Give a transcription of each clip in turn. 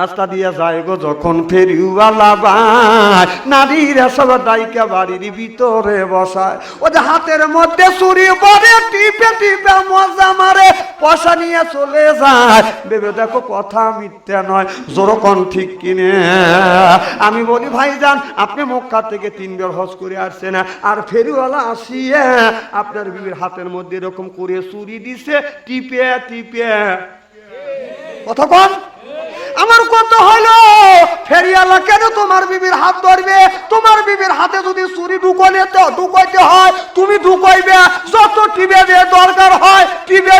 রাস্তা দিয়ে যায় গো, যখন ফেরিওয়ালা বাই নারীরা সব দায়িকা বাড়ির ভিতরে বসায়। ও যে হাতের মধ্যে চুরি পরে টিপে টিপে মজা মারে, পয়সা নিয়ে চলে যায়। ভেবে দেখো কথা মিথ্যা নয় জোরকন ঠিক কিনে। আমি বলি ভাই যান আপনি মক্কা থেকে তিন তিনবার হজ করে আসছেন আর ফেরিওয়ালা আসিয়ে আপনার বিবির হাতের মধ্যে এরকম করে চুরি দিছে, টিপে টিপে। কথা কন। আমার কত হলো ফেরিয়ালা কেন তোমার বিবির হাত ধরবে? তোমার বিবির হাতে যদি চুরি ঢুকলে তো ঢুকাইতে হয়, তুমি ঢুকাইবে, যত টিবে দরকার হয় টিবে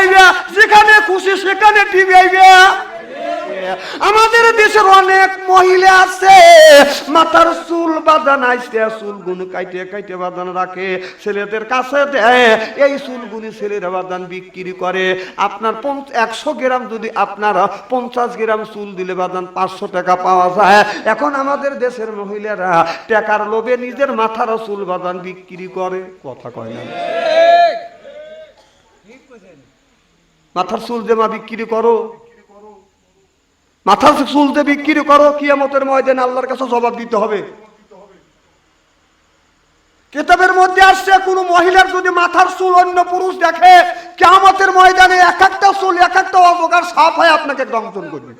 যেখানে খুশি সেখানে টিবাইবে। আমাদের দেশের অনেক মহিলা আছে, মাথার চুল বাঁধান আইসে চুল গুন কাইটে কাইটে বাঁধান রাখে, ছেলেদের কাছে দেয়, এই চুলগুলি ছেলেরা বাঁধান বিক্রি করে। আপনার একশো গ্রাম যদি আপনার পঞ্চাশ গ্রাম চুল দিলে বাদান পাঁচশো টাকা পাওয়া যায়। এখন আমাদের দেশের মহিলারা টাকার লোভে নিজের মাথার চুল বাদান বিক্রি করে। কথা কয় না। মাথার চুল যে মা বিক্রি করো। মাথার চুল যে বিক্রি করো, কিয়ামতের ময়দানে আল্লাহর কাছে জবাব দিতে হবে। কেতাবের মধ্যে আসছে, কোন মহিলার যদি মাথার চুল অন্য পুরুষ দেখে কেমতের ময়দানে এক একটা চুল, এক একটা অবকার সাফ হয় আপনাকে দংশন করবে।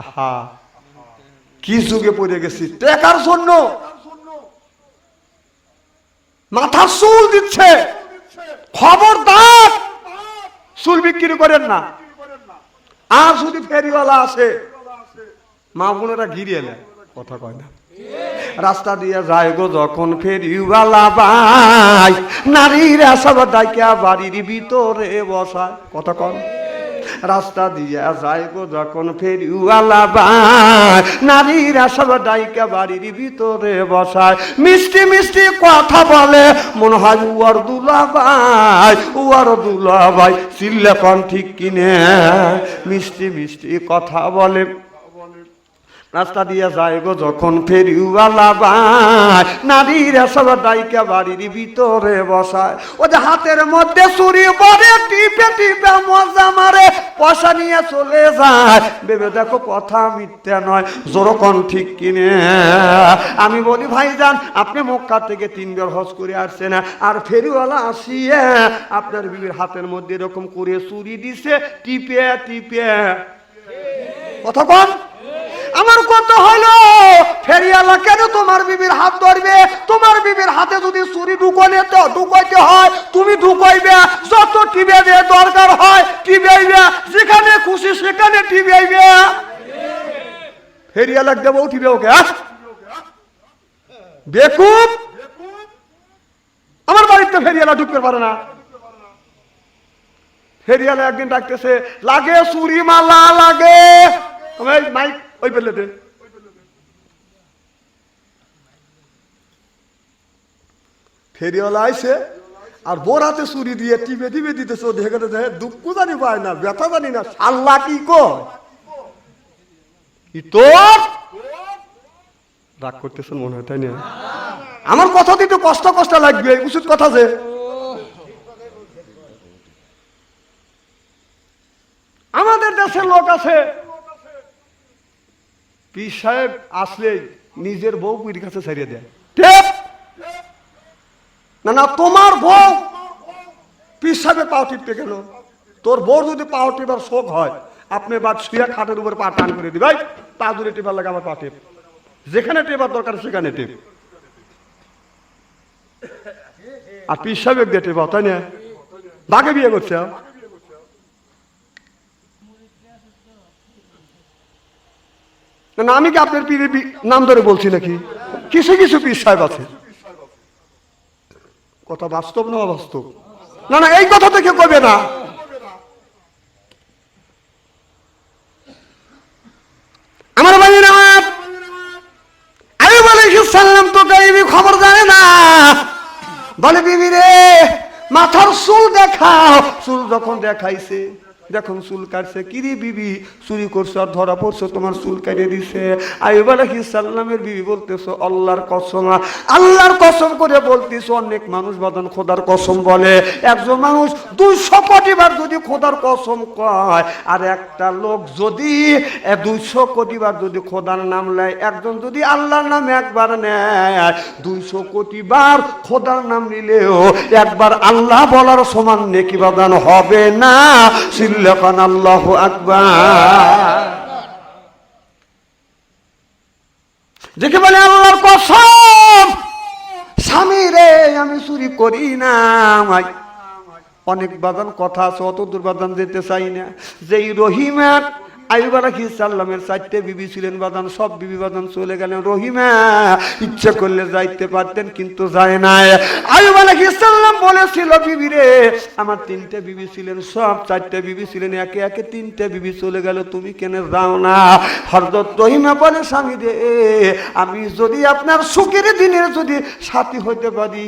আহা, কি যুগে পড়ে গেছি। টেকার জন্য। মাথার চুল দিচ্ছে। খবরদার। চুল বিক্রি করেন না। আর যদি ফেরিওয়ালা আসে, মা বোনেরা ঘিরে এলে কথা কয় না। রাস্তা দিয়ে যায় গো যখন ফেরিওয়ালা বাই, নারীরা সব ডাকিয়া বাড়ির ভিতরে বসায়। কথা কন। রাস্তা দিয়ে যায় গো যখন ফেরিওয়ালা বাই নারীরা সব ডাইকা বাড়ির ভিতরে বসায়। মিষ্টি মিষ্টি কথা বলে, মনে হয় উয়ার দুলা ভাই উয়ার দুলা ভাই চিল্লে কন ঠিক কিনে। মিষ্টি মিষ্টি কথা বলে। রাস্তা দিয়ে যায় গো যখন ফেরিওয়ালা বাই নারীরা সব ডাইকা বাড়ির ভিতরে বসায়। ও যে হাতের মধ্যে চুরি পরে টিপে টিপে মজা মারে, পয়সা নিয়ে চলে যায়। ভেবে দেখো কথা মিথ্যা নয় জোরকন ঠিক কিনে। আমি বলি, ভাইজান, আপনি মক্কা থেকে তিনবার হজ করে আসছেন আর ফেরিওয়ালা আসিয়ে আপনার বিবির হাতের মধ্যে এরকম করে চুরি দিছে, টিপে টিপে। কথা কন। আমার কত হলো ফেরিয়ালা কেন তোমার বিবির হাত ধরবে? তোমার বিবির হাতে যদি চুরি ঢুকলে তো ঢুকাইতে হয়, তুমি ঢুকাইবে, যত টিবে দিয়ে দরকার হয় টিবাইবে, যেখানে খুশি সেখানে টিবাইবে। ফেরিয়ালা দেবো, উঠিবে ওকে আস বেকুব! আমার বাড়িতে ফেরিয়ালা ঢুকতে পারে না। ফেরিয়ালা একদিন ডাকতেছে, লাগে চুরি মালা লাগে মাইক ওই পেলে দে। ফেরিওয়ালা আইছে, আর বোর হাতে চুরি দিয়ে টিপে টিপে দিতেছে দেখে দেখে জানি পায় না, ব্যথা জানি না। আল্লাহ কি কয়? কি তোর? রাগ করতেছেন মনে হয়, তাই না? আমার কথা একটু কষ্ট কষ্ট লাগবে, উচিত কথা যে। আমাদের দেশের লোক আছে পীর সাহেব আসলে নিজের বউ পীর কাছে ছাড়িয়ে দেয়? না না, তোমার বউ পীর সাহেবের পাও টিপতে গেল। তোর বউ যদি পাও টিপার শোক হয়, আপনি বাদ শুয়ে খাটের উপর পা টান করে দিবাই পা দূরে টিপার লাগে আমার পা টিপ। যেখানে টেপার দরকার, সেখানে টিপ। আর পীর সাহেব দিয়ে টেপাও তাই না? বাঘে বিয়ে করছে। না আমি কি আপনার পীরের নাম ধরে বলছি নাকি? কিছু কিছু পীর সাহেব আছে। কথা বাস্তব না অবাস্তব? না না, এই কথা থেকে কবে না। আমার বাড়ি আমার আমি বলে সালাম তো গাইবি খবর জানে না। বলে, বিবি রে, মাথার চুল দেখাও। চুল যখন দেখাইছে দেখুন চুল কাটছে, কিরি বিবি? চুরি করছ আর ধরা পড়ছো, তোমার চুল কাটিয়ে দিছে। আইব সাল্লামের বিবি বলতেছো, আল্লাহর কসম আল্লাহর কসম করে বলতেছো, অনেক মানুষ বাদন খোদার কসম বলে। একজন মানুষ দুইশো কোটি বার যদি খোদার কসম কয়, আর একটা লোক যদি দুইশো কোটি বার যদি খোদার নাম নেয়, একজন যদি আল্লাহর নাম একবার নেয়, দুইশো কোটি বার খোদার নাম নিলেও একবার আল্লাহ বলার সমান নেকি বাদান হবে না। আল্লাহ দেখে বলে, আল্লাহর কসম, স্বামী রে, আমি চুরি করি না অনেক বাদান কথা আছে, অত দূর বাদান যেতে চাই না। যে রহিমার আইব আলাহি চারটে বিবি ছিলেন বাদান, সব বিবি বাদান চলে গেলেন। রহিমা, ইচ্ছে করলে যাইতে পারতেন, কিন্তু যায় না আইব আলাহি বলেছিল, বিবি রে, আমার তিনটে বিবি ছিলেন, সব চারটে বিবি ছিলেন, একে একে তিনটে বিবি চলে গেল, তুমি কেন যাও না? হরদত রহিমা বলে, স্বামী রে, আমি যদি আপনার সুখের দিনের যদি সাথী হইতে পারি,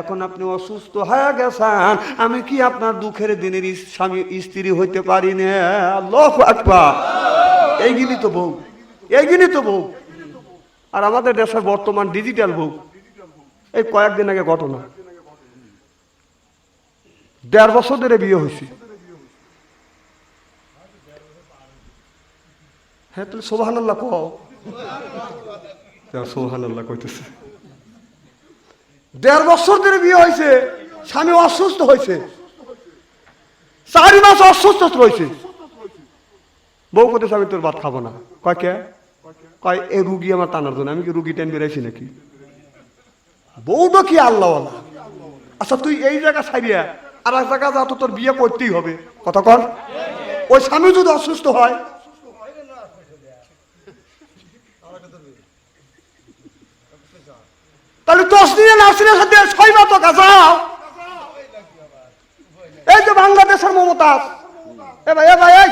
এখন আপনি অসুস্থ হয়ে গেছেন, আমি কি আপনার দুঃখের দিনের স্বামী, স্ত্রী হইতে পারি না? আল্লাহ আকবার। এইগুলি তো ভোগ এইগুলি তো ভোগ আর আমাদের দেশের বর্তমান ডিজিটাল ভোগ এই কয়েকদিন আগে ঘটনা। দেড় বছর ধরে বিয়ে হয়েছে। হ্যাঁ তুমি সোহান আল্লাহ কও। সোহান আল্লাহ কইতেছে। দেড় বছর ধরে বিয়ে হয়েছে স্বামী অসুস্থ হয়েছে। চারি মাস অসুস্থ রয়েছে। বউ করতেছে আমি তোর ভাত খাব না। কয় কে? কয়, এ রুগী আমার টানার জন্য। আমি কি রুগী টেন বেড়াইছি নাকি? বউ তো কি আল্লাহ আচ্ছা তুই এই জায়গা ছাড়িয়া আর এক জায়গা যা, তো তোর বিয়ে করতেই হবে। কথা কর। ওই স্বামী যদি অসুস্থ হয়, তাহলে সাথে বাংলাদেশের মমতাজ। এ ভাই এ ভাই, এই।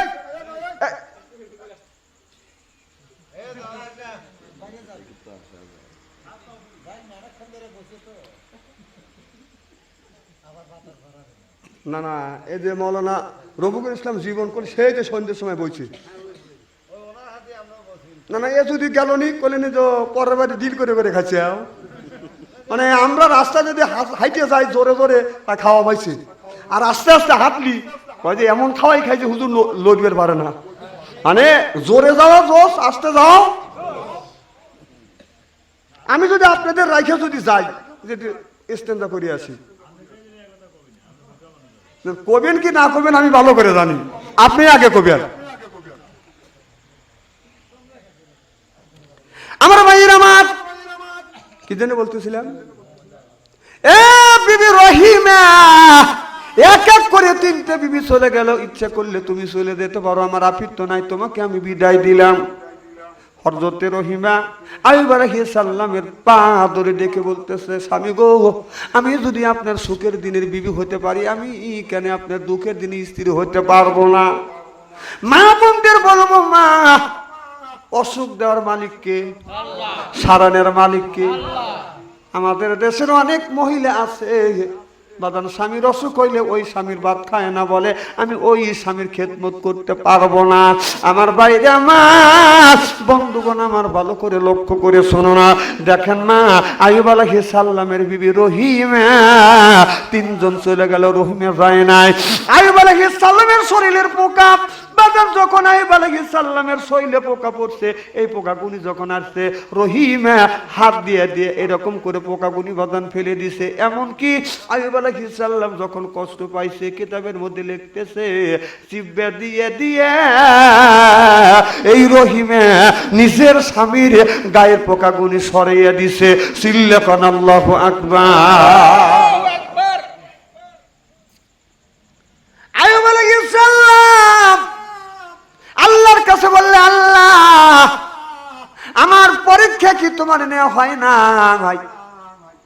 না না, এই যে মৌলানা রফিকুল ইসলাম জীবন করে সেই যে সন্ধ্যের সময় বইছে। না না, এ যদি গেল নি কলেন যে পরের বাড়ি ডিল করে করে খাচ্ছে মানে আমরা রাস্তা যদি হাইটে যাই, জোরে জোরে তা খাওয়া পাইছি। আর আস্তে আস্তে হাঁটলি যে এমন খাওয়াই খাইছে, হুজুর লো- লড়বের পারে না। মানে জোরে যাওয়া জোস আস্তে যাও আমি যদি আপনাদের রাইখে যদি যাই, যদি স্ট্যান্ডা করে আসি। কবেন কি না কবেন আমি ভালো করে জানি। আপনি আগে কবেন। আমার ভাইয়ের আমার। কি জন্য বলতেছিলাম? এ বিবি রহিমা, এক এক করে তিনটে বিবি চলে গেল। ইচ্ছে করলে তুমি চলে যেতে পারো, আমার আপিত্য নাই, তোমাকে আমি বিদায় দিলাম। হরজতে রহিমা হে সাল্লামের পা ধরে ডেকে বলতেছে স্বামী গো আমি যদি আপনার সুখের দিনের বিবি হতে পারি আমি কেন আপনার দুঃখের দিনে স্ত্রী হতে পারব না? মা বোনদের বলব মা অসুখ দেওয়ার মালিককে সারানের মালিককে আমাদের দেশের অনেক মহিলা আছে বাদান স্বামীর অসুখ হইলে ওই স্বামীর ভাত খায় না বলে, আমি ওই স্বামীর খেদমত করতে পারব না। আমার বাইরে আমার বন্ধুগণ আমার ভালো করে লক্ষ্য করে শোনো না। দেখেন মা আয়ুব আলাহি সাল্লামের বিবি রহিমে, তিনজন চলে গেল রহিমের রায় নাই। আয়ুব আলাহি সাল্লামের শরীরের পোকা বাদাম যখন আইব আলাইহিস সাল্লামের শৈলে পোকা পড়ছে, এই পোকাগুনি যখন আসছে, রহিমা হাত দিয়ে দিয়ে এরকম করে পোকাগুনি বাদান ফেলে দিছে। এমন কি আইব আলাইহিস সাল্লাম যখন কষ্ট পাইছে, কিতাবের মধ্যে লিখতেছে, চিব্বে দিয়ে দিয়ে এই রহিমা নিজের স্বামীর গায়ের পোকাগুনি সরাইয়া দিছে। সিল্লাকান আল্লাহু আকবার আয়ুব আলাইহিস সালাম আল্লাহর কাছে বললে আল্লাহ আমার তোমার নেওয়া হয় না ভাই।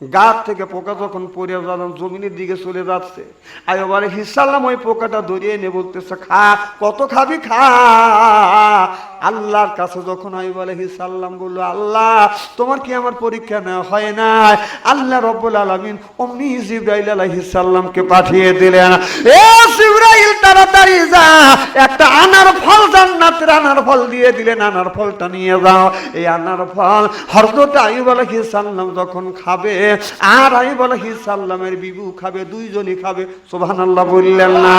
গাছ থেকে পোকা যখন পড়ে যখন জমিনের দিকে চলে যাচ্ছে। আয়ুব আলাইহিস সালাম ওই পোকাটা ধরিয়ে নিয়ে বলতেছে, খা, কত খাবি, খা। আল্লাহর কাছে যখন আয়ুব আলাইহিস সালাম বলল, আল্লাহ, তোমার কি আমার পরীক্ষা নেওয়া হয় না আল্লাহ রব্বুল আলামিন অমনি জিব্রাইল আলাইহিস সালামকে পাঠিয়ে দিলেন। এ জিব্রাইল, তাড়াতাড়ি যা, একটা আনার ফল জান্নাতের আনার ফল দিয়ে দিলেন, আনার ফলটা নিয়ে যাও। এই আনার ফল আইব আলাইহিস সালাম যখন খাবে আর আইব আলাইহিস সালামের বিবু খাবে, দুইজনই খাবে। সুবহানাল্লাহ বললেন না।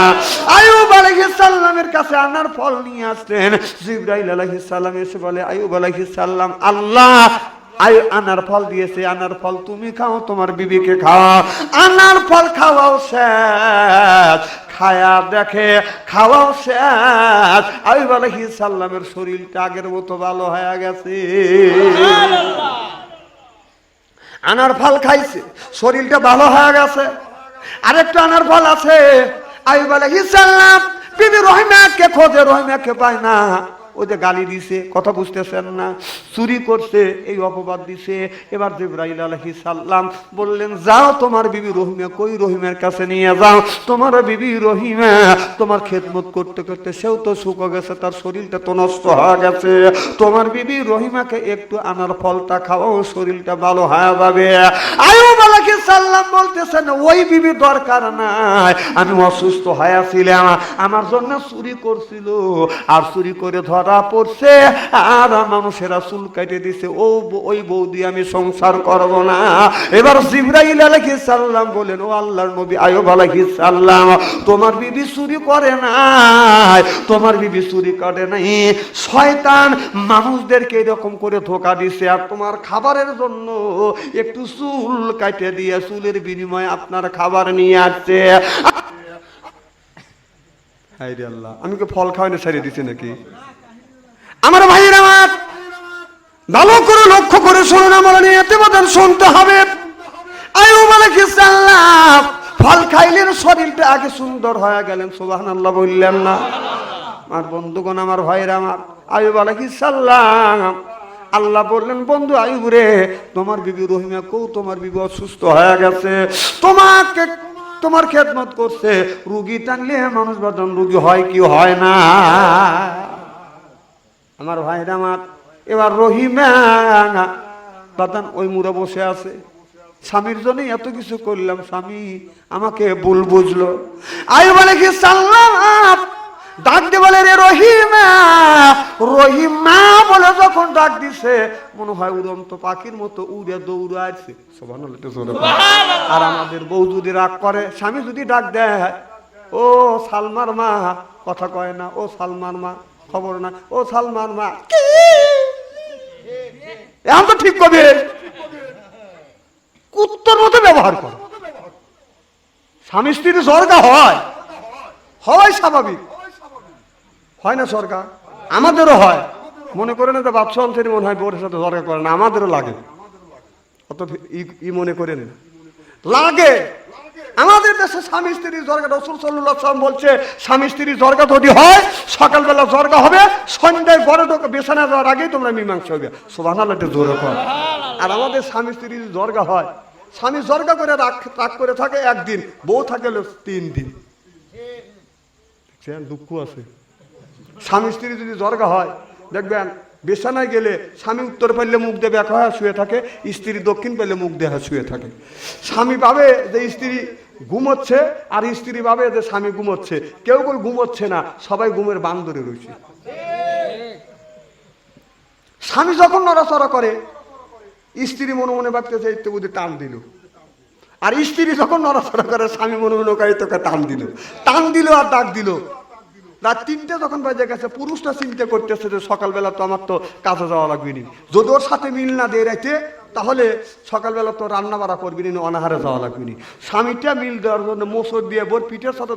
আইব আলাইহিস সালামের কাছে আনার ফল নিয়ে আসলেন। জিবরাইল আলাইহিস সালাম এসে বলে আইব আলাইহিস সালাম, আল্লাহ, আই, আনার ফল দিয়েছে, আনার ফল তুমি খাও, তোমার বিবিকে খাও। আনার ফল খাওয়াও শেষ। খায়া দেখে, খাওয়াও শেষ। আইব আলাইহিস সালামের শরীরটা আগের মতো ভালো হয়ে গেছে। আনার ফল খাইছে, শরীরটা ভালো হয়ে গেছে। আরেকটা আনার ফল আছে আইব আলাইহিস সালাম, বিবি রহিমাকে খোঁজে, রহিমাকে পায় না। ওই যে গালি দিছে, কথা বুঝতেছেন না, চুরি করছে, এই অপবাদ দিছে। এবার জিব্রাইল আলহি সাল্লাম বললেন, যাও তোমার বিবি রহিমা, কই রহিমের কাছে নিয়ে যাও? তোমার বিবি রহিমা তোমার খেদমত করতে করতে সেও তো শুকো গেছে, তার শরীরটা তো নষ্ট হয়ে গেছে। তোমার বিবি রহিমাকে একটু আনার ফলটা খাওয়াও, শরীরটা ভালো হয়ে যাবে। আয়ুব আলাইহিস সাল্লাম বলতেছেন, ওই বিবি দরকার নাই, আমি অসুস্থ হয়ে ছিলাম, আমার জন্য চুরি করছিল। আর চুরি করে ধরা পড়ছে, আর মানুষেরা চুল কাটে দিছে। ও ওই বৌদি, আমি সংসার করব না। এবার জিব্রাইল আলাইহিস সালাম বলেন, ও আল্লাহর নবী, আয়ুব আলাইহিস সালাম, তোমার বিবি চুরি করে নাই, তোমার বিবি চুরি করে নাই। শয়তান মানুষদেরকে এরকম করে ধোকা দিছে, আর তোমার খাবারের জন্য একটু চুল কাটে দিয়ে চুলের বিনিময়ে আপনার খাবার নিয়ে আসছে। আমি কি ফল খাওয়ানো ছেড়ে দিছি নাকি? আমার ভাইয়ের আমার ভালো করে লক্ষ্য করে শুনুন আমার নিয়ে বদল শুনতে হবে। সালাম ফল খাইলেন, শরীরটা আগে সুন্দর হয়ে গেলেন, সুবহানাল্লাহ বললেন না। আমার বন্ধুগণ, আমার ভাইয়ের আমার আয়ুব আলাইহিস সালাম আল্লাহ বললেন, বন্ধু আয়ুব রে, তোমার বিবি রহিমা কৌ, তোমার বিবি অসুস্থ হয়ে গেছে। তোমাকে, তোমার খেদমত করছে। রুগী টানলে মানুষ বাদন রুগী হয় কি হয় না? আমার ভাইরা আমার এবার রহিমা বাদান ওই মুড়ে বসে আছে। স্বামীর জন্যই এত কিছু করলাম স্বামী আমাকে ভুল বুঝলো। আই বলে কি সাল্লাম? ডাক দিয়ে বলে রে রহিমা। রহিমা বলে যখন ডাক দিছে মনে হয় উড়ন্ত পাখির মতো উড়ে দৌড়ে আছে সবান আর আমাদের বউ যদি রাগ করে স্বামী যদি ডাক দেয় ও সালমার মা কথা কয় না ও সালমার মা। খবর না। ও সালমান মা? এখন তো ঠিক কবে কুত্তর মতো ব্যবহার করো। স্বামী স্ত্রীর সরকার হয়। হয় স্বাভাবিক। হয় না সরকার আমাদেরও হয়। মনে করে না তো বাপসা অঞ্চলে মনে হয় বোরের সাথে সরকার করে না, আমাদেরও লাগে। অত ই- মনে করেন না। লাগে। আমাদের দেশে স্বামী স্ত্রী জর্গা রসুল সাল্লাম বলছে স্বামী স্ত্রী জর্গা যদি হয় সকালবেলা জর্গা হবে সন্ধ্যায় ঘরে ঢোকে বিছানা যাওয়ার আগেই তোমরা মীমাংসা হবে সোভান জোরে কর। আর আমাদের স্বামী স্ত্রী জর্গা হয় স্বামী জর্গা করে রাগ রাগ করে থাকে একদিন বউ থাকে তিন দিন? দুঃখ আছে। স্বামী স্ত্রী যদি জর্গা হয় দেখবেন বিছানায় গেলে স্বামী উত্তর পাইলে মুখ দেবে এক শুয়ে থাকে স্ত্রী দক্ষিণ পেলে মুখ দেহা শুয়ে থাকে। স্বামী পাবে যে স্ত্রী ঘুমোচ্ছে আর স্ত্রী ভাবে যে স্বামী ঘুমোচ্ছে। কেউ কেউ ঘুমোচ্ছে না, সবাই ঘুমের বান্দরে রয়েছে। স্বামী যখন নড়াচড়া করে, স্ত্রী মনে মনে ভাবতেছে, এই তো বুঝি টান দিল। আর স্ত্রী যখন নড়াচড়া করে, স্বামী মনে মনে করে তোকে টান দিল। টান দিল আর ডাক দিল। রাত তিনটে যখন বাজে গেছে, পুরুষটা চিন্তা করতেছে যে সকালবেলা তো আমার তো কাজে যাওয়া লাগবে নি যদি ওর সাথে মিল না দিয়ে রাইতে, তাহলে সকালবেলা তো রান্না বাড়া করবি নি অনাহারে যাওয়া লাগবে নি স্বামীটা মিল দেওয়ার জন্য মোসর দিয়ে বোর পিঠের সাথে।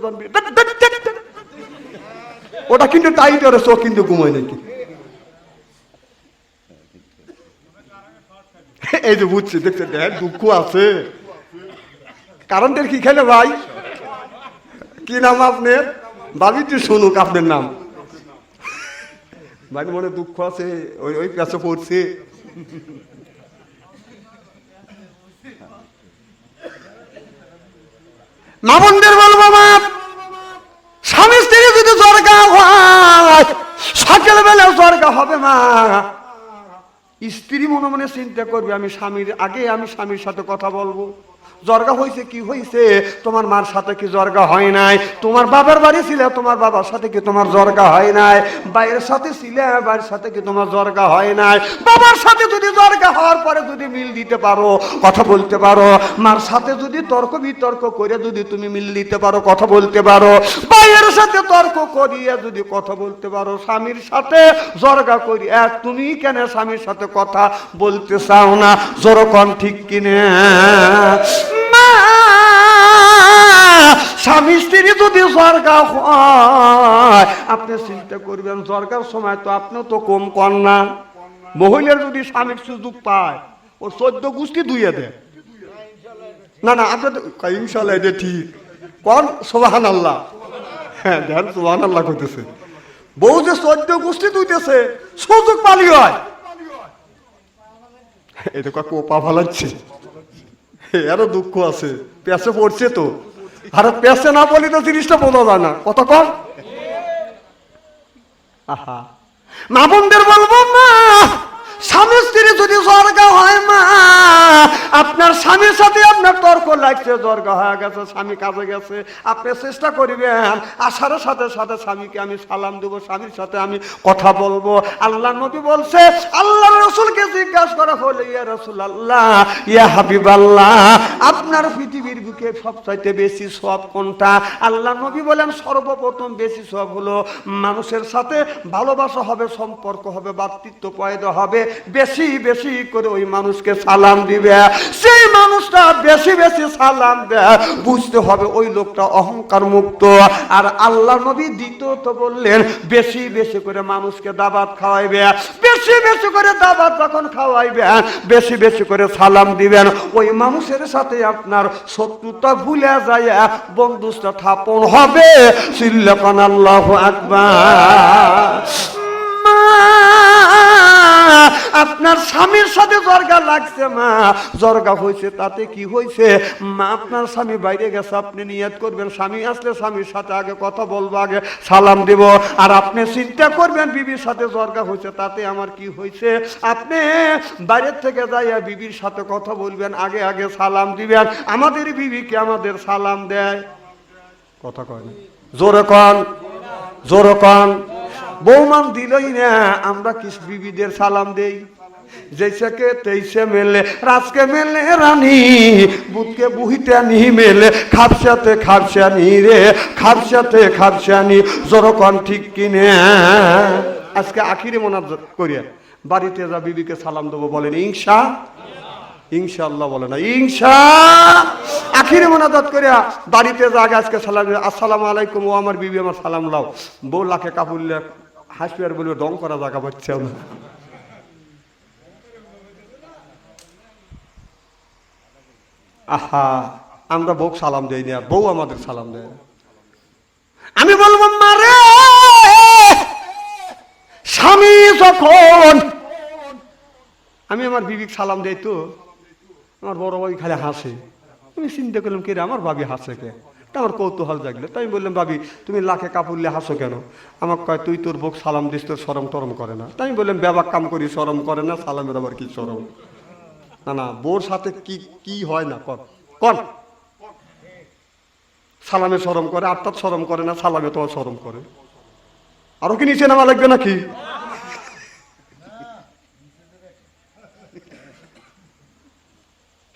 ওটা কিন্তু টাইট ওরে চোখ কিন্তু ঘুমায় নাকি। এই যে বুঝছি, দেখছে, দেখ, দুঃখ আছে। কারণটার কি খেলে ভাই? কি নাম আপনার? ভাবি শুনুক আপনার নাম। ভাই মনে দুঃখ আছে, ওই ওই পেছে পড়ছে। বলব মা, স্বামী স্ত্রী যদি জরগা হয়, সকাল বেলা জরগা হবে মা। স্ত্রী মনে মনে চিন্তা করবে, আমি স্বামীর আগে আমি স্বামীর সাথে কথা বলব। জর্গা হয়েছে কি হয়েছে তোমার মার সাথে কি জর্গা হয় নাই? তোমার বাবার বাড়ি ছিল, তোমার বাবার সাথে কি তোমার জর্গা হয় নাই? বাইরের সাথে ছিলে বাড়ির সাথে কি তোমার জর্গা হয় নাই? বাবার সাথে যদি জর্গা হওয়ার পরে যদি মিল দিতে পারো, কথা বলতে পারো, মার সাথে যদি তর্ক বিতর্ক করে যদি তুমি মিল দিতে পারো, কথা বলতে পারো, বাইরের সাথে তর্ক করিয়ে যদি কথা বলতে পারো, স্বামীর সাথে জর্গা করি এক তুমি কেন স্বামীর সাথে কথা বলতে চাও না? জোরকন ঠিক কিনে? স্বামী স্ত্রী যদি জর্গা হয়, আপনি চিন্তা করবেন জর্গার সময় তো আপনি তো কম কর না। মহিলার যদি স্বামীর সুযোগ পায় ও চোদ্দ গোষ্ঠী ধুয়ে দেয়। না না আপনার ইনশাল্লাহ এটা ঠিক। কন সোহান আল্লাহ হ্যাঁ ধ্যান সোহান আল্লাহ করতেছে বউ যে চোদ্দ গোষ্ঠী ধুইতেছে সুযোগ পালি হয়। এটা কাকু পা ভালাচ্ছে এরও দুঃখ আছে পেছে পড়ছে তো। আর পেসে না বলি তো জিনিসটা বোঝা যায় না। কত কম? আহা। মা বোনদের বলব মা স্বামী স্ত্রী যদি স্বর্গা হয় মা, আপনার স্বামীর সাথে আপনার তর্ক লাগছে স্বর্গ হয়ে গেছে, স্বামী কাজে গেছে। আপনি চেষ্টা করিবেন, আসার সাথে সাথে স্বামীকে আমি সালাম দেবো, স্বামীর সাথে আমি কথা বলব। আল্লাহ নবী বলছে আল্লাহ রসুলকে জিজ্ঞাসা করা হলে ইয়া রসুল আল্লাহ ইয়া হাবিব আল্লাহ আপনার পৃথিবীর বুকে সবচাইতে বেশি সব কোনটা? আল্লাহ নবী বলেন, সর্বপ্রথম বেশি সব হলো, মানুষের সাথে ভালোবাসা হবে, সম্পর্ক হবে বাতৃত্ব পয়দা হবে বেশি বেশি করে ওই মানুষকে সালাম দিবে। সেই মানুষটা বেশি বেশি সালাম দেয়। বুঝতে হবে ওই লোকটা অহংকার মুক্ত। আর আল্লাহ নবী দ্বিতীয়ত বললেন, বেশি বেশি করে মানুষকে দাবাত খাওয়াইবে। বেশি বেশি করে দাবাত যখন খাওয়াইবেন বেশি বেশি করে সালাম দিবেন। ওই মানুষের সাথে আপনার শত্রুতা ভুলে যায় বন্ধুটা থাপন হবে। সিল্লাপান আল্লাহ আকবার। আপনার স্বামীর সাথে জর্গা লাগছে, মা। জর্গা হয়েছে, তাতে কি হয়েছে? মা, আপনার স্বামী বাইরে গেছে, আপনি নিয়ত করবেন। স্বামী আসলে স্বামীর সাথে আগে কথা বলব, আগে সালাম দেব। আর আপনি চিন্তা করবেন, বিবির সাথে জর্গা হয়েছে, তাতে আমার কি হয়েছে? আপনি বাইরের থেকে যাইয়া বিবির সাথে কথা বলবেন, আগে আগে সালাম দিবেন। আমাদের বিবিকে আমাদের সালাম দেয়? কথা কয় না। জোরে কন জোরে কন। বৌমান দিলই না, আমরা কিস বিবিদের সালাম দেই। जैसे के तैसे রাজকে रास के मेले रानी बुत के बुहिटा नहीं मेले खापसाते खापसानी रे খাপসাতে খাপসানি, জোরকন ঠিক কিনে। আজকে আখিরে মোনাজ করিয়া বাড়িতে যা বিবিকে সালাম দেবো বলেন ইংসা ইনশাল্লাহ বলে না ইংসা আখিরে মোনাজাত করিয়া বাড়িতে যা আগে আজকে সালাম আসসালামু আলাইকুম ও আমার বিবি, আমার সালাম লাও বউ লাখে কাপুল্লা হাসবি আর বলবে দম করা জায়গা পাচ্ছে না। আহা, আমরা বউ সালাম দেই না, বউ আমাদের সালাম দেয় আমি বলব, মারে! স্বামী যখন আমি আমার বিবিক সালাম দেই তো, আমার বড় ভাবি খালি হাসে। আমি চিন্তা করলাম, কে রে, আমার ভাবি হাসে কে? আমার কৌতূহল জাগলো। তাই বললাম, ভাবি, তুমি লাখে কাপুরলে হাসো কেন? আমার কয়, তুই তোর বউক সালাম দিস, তোর সরম টরম করে না। তাই বললাম ব্যাবাক কাম করি সরম করে না, সালামের আবার কি সরম না না বোর সাথে কি কি হয় না, কর কর। সালামে সরম করে, আত্মার সরম করে না, সালামে তোমার সরম করে। আরও কি নিচে নামা লাগবে নাকি?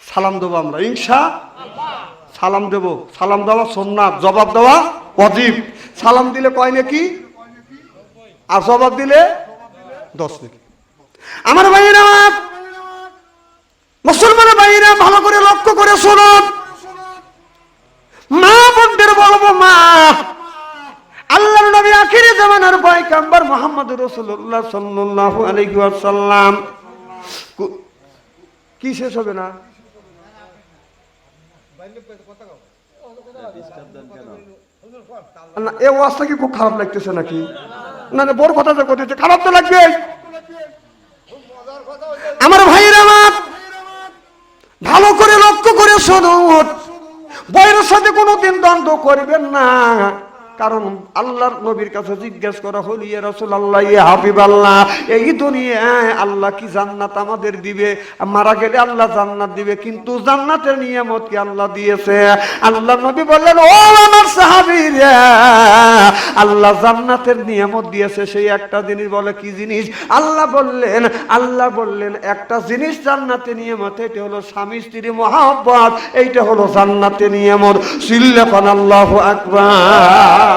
সালাম দেবো আমরা। ইনশা সালাম দেব। সালাম দেওয়া সোননাথ জবাব দেওয়া অজীব সালাম দিলে কয় নাকি? আর জবাব দিলে দশ নাকি। আমার ভাইয়েরা, মুসলমানের ভাইয়েরা, ভালো করে লক্ষ্য করে শুনুন। মা বোনদের বলব, মা, আল্লাহর নবী আখিরি জামানার পয়গাম্বর মোহাম্মদ রাসূলুল্লাহ সাল্লাল্লাহু আলাইহি কি শেষ হবে না? এ ওয়াজটা কি খুব খারাপ লাগতেছে নাকি? না না, বড় কথা যে করতেছে খারাপ তো লাগবে আমার ভাইয়ের আমার। ভালো করে লক্ষ্য করে শুনুন। বইয়ের সাথে কোনোদিন দ্বন্দ্ব করবেন না। কারণ আল্লাহর নবীর কাছে জিজ্ঞেস করা হল রসুল আল্লাহ ইয়ে হাবিব আল্লাহ এই দুনিয়ায় আল্লাহ কি জান্নাত আমাদের দিবে? মারা গেলে আল্লাহ জান্নাত দিবে, কিন্তু জান্নাতের নিয়ামত কি আল্লাহ দিয়েছে? আল্লাহ নবী বললেন, ও আমার সাহাবীরা আল্লাহ জান্নাতের নিয়ামত দিয়েছে, সেই একটা জিনিস বলে, কি জিনিস? আল্লাহ বললেন আল্লাহ বললেন, একটা জিনিস জান্নাতে নিয়ামত, এটা হলো স্বামী, স্ত্রী, মহাব্বত, এইটা হলো জান্নাতে নিয়ামত। সিল্লেফান আল্লাহ আকবার।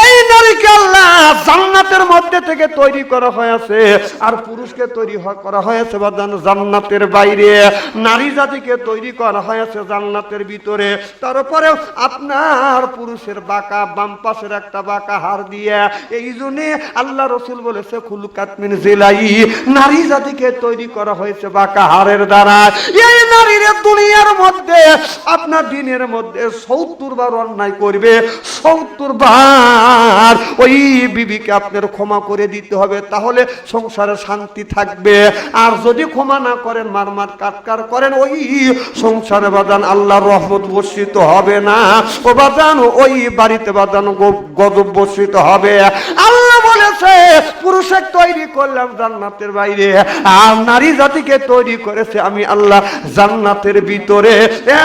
এই নারীকে আল্লাহ জান্নাতের মধ্যে থেকে তৈরি করা হয়েছে। আর পুরুষকে তৈরি করা হয়েছে জান্নাতের বাইরে। নারী জাতিকে তৈরি করা হয়েছে জান্নাতের ভিতরে। তারপরে আপনার পুরুষের বাঁকা, বাম পাশের একটা বাঁকা হার দিয়ে, এই জন্য আল্লাহ রসুল বলেছে খুলকাতমিন জেলাই। নারী জাতিকে তৈরি করা হয়েছে বাঁকা হারের দ্বারা। এই নারীর দুনিয়ার মধ্যে, আপনার দিনের মধ্যে সত্তর বার অন্যায় করবে, সত্তর বার ওই বিবিকে আপনার ক্ষমা করে দিতে হবে, তাহলে সংসারে শান্তি থাকবে। আর যদি ক্ষমা না করেন, মারমার কাটকার করেন, ওই সংসারে বাদান আল্লাহ রহমত বর্ষিত হবে না। ও বাদান ওই বাড়িতে বাদান গজব বর্ষিত হবে। আল্লাহ বলেছে পুরুষের তৈরি করলাম জান্নাতের বাইরে, আর নারী জাতিকে তৈরি করেছে আমি আল্লাহ জান্নাতের ভিতরে।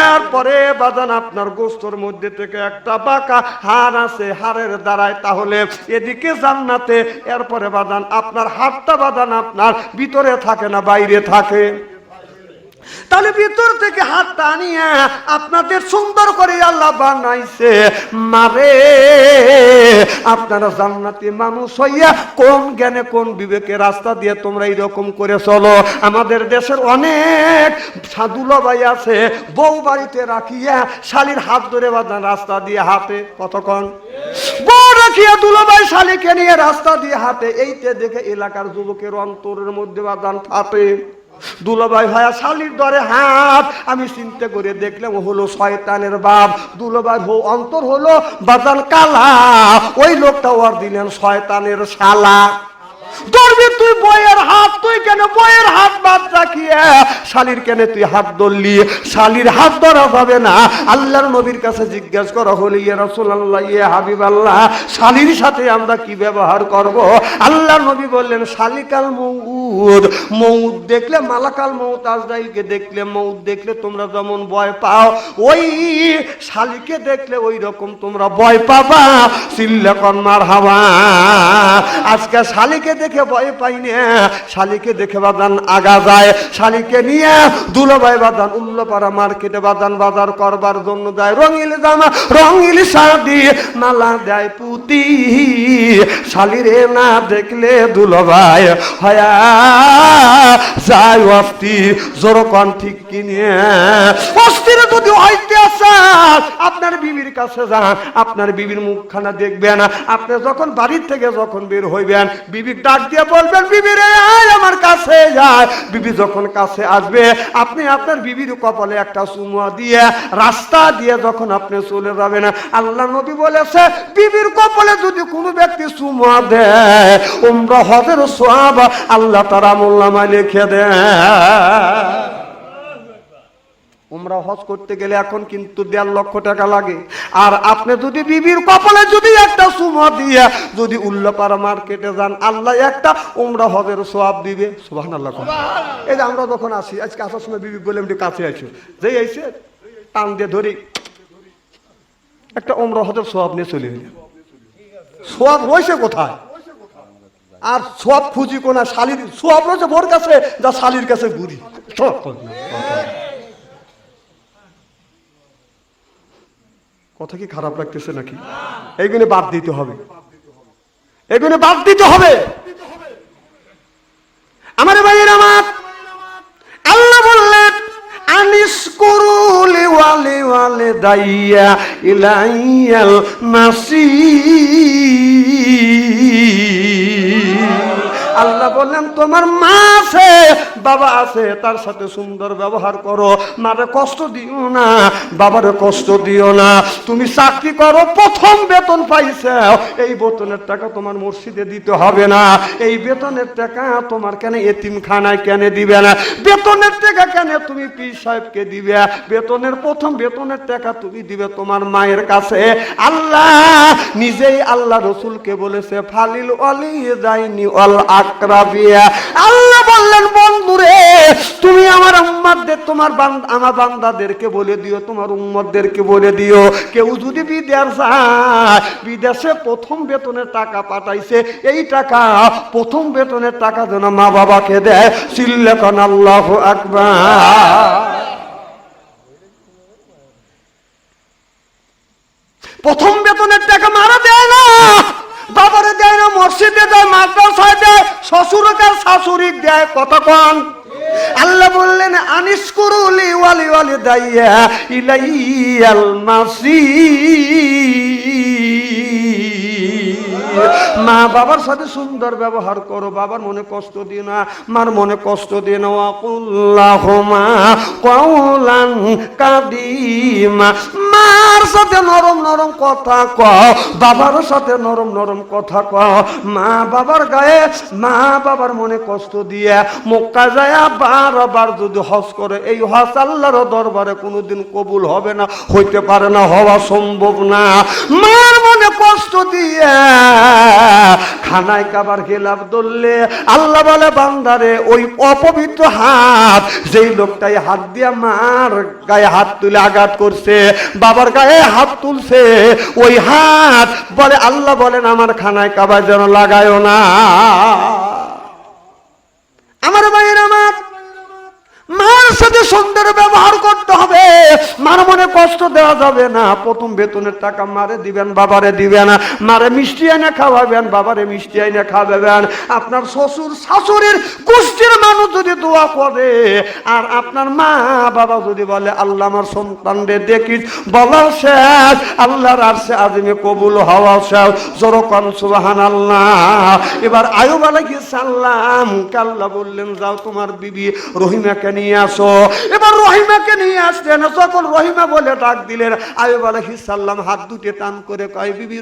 এরপরে বাজান আপনার গোস্তর মধ্যে থেকে একটা বাঁকা হার আছে হারের দ্বারায় তাহলে এদিকে জান্নাতে, এরপরে বাদান আপনার হাতটা বাদান আপনার ভিতরে থাকে না, বাইরে থাকে। তাহলে ভিতর থেকে হাতটা আনিয়ে আপনাদের সুন্দর করে আল্লাহ বানাইছে। মারে, আপনারা জান্নাতি মানুষ হইয়া কোন জ্ঞানে, কোন বিবেকে রাস্তা দিয়ে তোমরা এইরকম করে চলো। আমাদের দেশের অনেক সাধুলো ভাই আছে, বউ বাড়িতে রাখিয়া শালির হাত ধরে বাঁধান রাস্তা দিয়ে হাতে কতক্ষণ বউ রাখিয়া দুলোবাই শালিকে নিয়ে রাস্তা দিয়ে হাতে এইতে দেখে এলাকার যুবকের অন্তরের মধ্যে বাদান ফাটে দুলাভাই ভাইয়া শালির দরে হাত। আমি চিন্তা করে দেখলাম হলো শয়তানের বাপ। দুলোভাই হো, অন্তর হলো বাজান কালা। ওই লোকটা ওর দিলেন শয়তানের শালা। ধরবি তুই বইয়ের হাত, তুই কেন বইয়ের হাত বাদ রাখিয়ে? শালির কেন তুই হাত ধরলি? শালির হাত ধরা যাবে না। আল্লাহর নবীর কাছে জিজ্ঞেস করা হলে ইয়ে রসুল্লাহ ইয়ে হাবিব আল্লাহ শালির সাথে আমরা কি ব্যবহার করব? আল্লাহ নবী বললেন, শালিকাল মৌদ মৌদ দেখলে মালাকাল মৌত আজরাইলকে দেখলে মৌত দেখলে তোমরা যেমন ভয় পাও, ওই শালিকে দেখলে ওই রকম তোমরা ভয় পাবা। চিল্লে কন্মার হাওয়া আজকে শালিকে দেখে ভয় পাই না শালিকে দেখে বাদান আগা যায়। শালিকে নিয়ে দুলাভাই বাদান, উল্লপাড়া মার্কেটে বাদান বাজার করবার জন্য যায়। রঙিল জামা, রঙিল শাড়ি, মালা দেয় পুতি। শালিরে না দেখলে দুলাভাই হয়া যায় অস্থি। জোর কন ঠিক কিনে। অস্থির যদি হইতে আসান আপনার বিবির কাছে যান। আপনার বিবির মুখখানা দেখবেন। আপনি যখন বাড়ির থেকে যখন বের হইবেন বিবির ডাক দিয়ে বলবেন, বিবি রে, আয় আমার কাছে যায় বিবি যখন কাছে আসবে, আপনি আপনার বিবির কপালে একটা চুমা দিয়ে, রাস্তা দিয়ে যখন আপনি চলে যাবেন, আল্লাহ নবী বলেছে, বিবির কপালে যদি কোনো ব্যক্তি চুমা দেয়, উমরা হজের সব আল্লাহ তারা মোল্লামায় লিখে দেয়। উমরা হজ করতে গেলে এখন কিন্তু দেড় লক্ষ টাকা লাগে। আর আপনি যদি বিবির কপালে যদি একটা সুমা দিয়ে যদি উল্লাপাড়া মার্কেটে যান আল্লাহ একটা উমরা হজের সোয়াব দিবে। সুবাহান আল্লাহ এই যে আমরা যখন আসি আজকে আসার সময় বিবি বলে একটু কাছে আছো যেই আইসে টান দিয়ে ধরি। একটা উমরা হজের সোয়াব নিয়ে চলে গেলাম সোয়াব রয়েছে কোথায়? আর সব খুঁজি কোনা শালির সোয়াব রয়েছে বোর কাছে যা শালির কাছে ঘুরি। কথা কি খারাপ লাগতেছে নাকি? এইগুলো বাদ দিতে হবে। এগুলো বাদ দিতে হবে। আমার ভাইয়ের আমার। আল্লাহ বললেন আল্লাহ বললেন, তোমার মা আছে বাবা আছে, তার সাথে সুন্দর ব্যবহার করো। মারে কষ্ট দিও না, বাবারে কষ্ট দিও না। তুমি চাকরি করো, প্রথম বেতন পাইছে। এই বেতনের টাকা তোমার মসজিদে দিতে হবে না। এই বেতনের টাকা তোমার কেন এতিম খানায় কেন দিবে না? বেতনের টাকা কেন তুমি পীর সাহেবকে দিবে? বেতনের, প্রথম বেতনের টাকা তুমি দিবে তোমার মায়ের কাছে। আল্লাহ নিজেই আল্লাহ রসুলকে বলেছে, ফালিল অলি যাইনি অল আকরাবিয়া। আল্লাহ বললেন বন্ধুরে তুমি আমার উম্মাদের তোমার আমার বান্দাদেরকে বলে দিও, তোমার উম্মতদেরকে বলে দিও। কেউ যদি বিদেশ যায়, বিদেশে প্রথম বেতনের টাকা পাঠাইছে, এই টাকা প্রথম বেতনের টাকা যেন মা বাবাকে দেয়। সিল্লেখন আল্লাহ আকবার। প্রথম বেতনের টাকা মারা দেয় না বাবারে দেয় না মসজিদে দেয় মাদ্রাসায় দেয় শ্বশুরকে শাশুড়ি দেয় কত কম আল্লাহ বললেন আনিস করুলি ওয়ালি ওয়ালি দাইয়া ইলাইয়াল মাসি মা বাবার সাথে সুন্দর ব্যবহার করো, বাবার মনে কষ্ট দিও না, মার মনে কষ্ট দিও না। ওয়াকুল্লাহুমা কওলান কাদিমা। মার সাথে নরম নরম কথা কও, বাবার সাথে নরম নরম কথা কও। মা বাবার গায়ে, মা বাবার মনে কষ্ট দিয়ে মক্কা যায় বারবার যদি হজ করে, এই হজ আল্লাহর দরবারে কোনোদিন কবুল হবে না, হইতে পারে না, হওয়া সম্ভব না। মার মনে কষ্ট দিয়ে খানায় কাবার গেলাম ধরলে আল্লাহ বলে, বান্দারে, ওই অপবিত্র হাত, যেই লোকটাই হাত দিয়ে মার গায়ে হাত তুলে আঘাত করছে, বাবার গায়ে হাত তুলছে, ওই হাত বলে, আল্লাহ বলেন, আমার খানায় কাবার যেন লাগায়ও না। আমার ভাইয়ের আমার মার সাথে সুন্দর ব্যবহার করতে হবে। মার মনে কষ্ট দেওয়া যাবে না। প্রথম বেতনের টাকা মারে দিবেন, বাবারে দিবেন। মারে মিষ্টি এনে খাওয়াবেন, বাবারে মিষ্টি এনে খাওয়াবেন। আপনার শ্বশুর, শাশুড়ির গোষ্ঠীর মানুষ যদি দোয়া করে, আর আপনার মা বাবা যদি বলে, আল্লাহ আমার সন্তানরে দেখিস, বলার শেষ, আল্লাহর আর সে আজমে কবুল হওয়া শেষ। জোরকন সুবাহান আল্লাহ এবার আয়ুব আলাইহিস সালাম আল্লাহ বললেন, যাও তোমার বিবি রহিমাকে নিয়ে আসো। এবার রহিমাকে নিয়ে আসলেন। যখন রহিমা বলে ডাক দিলেন, আয়ুব আলাইহিস সালাম হাত দুটে টান করে কয়, বিবি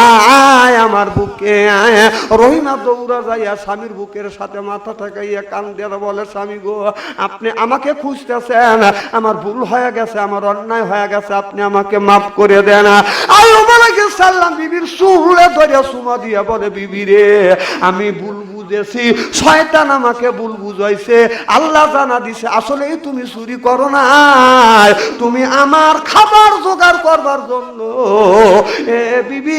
আয় আমার বুকে রহিমা দৌড়া যাইয়া স্বামীর বুকের সাথে মাথা ঠেকাইয়া কান দিয়ে বলে, স্বামী গো, আপনি আমাকে খুঁজতেছেন। আমার ভুল হয়ে গেছে, আমার অন্যায় হয়ে গেছে, আপনি আমাকে মাফ করে দেন। আয়ুব আলাইহিস সালাম বিবির সুরে ধরে সুমা দিয়া বলে, বিবি রে, আমি ভুল বুঝেছি শয়তান আমাকে ভুল বুঝাইছে। আল্লাহ জানা দিছে, আসলে তুমি চুরি করো না তুমি আমার খাবার জোগাড় করবার জন্য। এ বিবি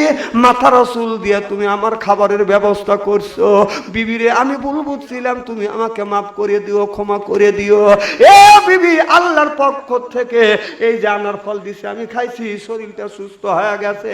দিয়ে তুমি আমার খাবারের ব্যবস্থা করছ। বিবি রে আমি ভুল বুঝছিলাম, তুমি আমাকে মাফ করে দিও, ক্ষমা করে দিও। এ বিবি, আল্লাহর পক্ষ থেকে এই জানার ফল দিছে, আমি খাইছি, শরীরটা সুস্থ হয়ে গেছে।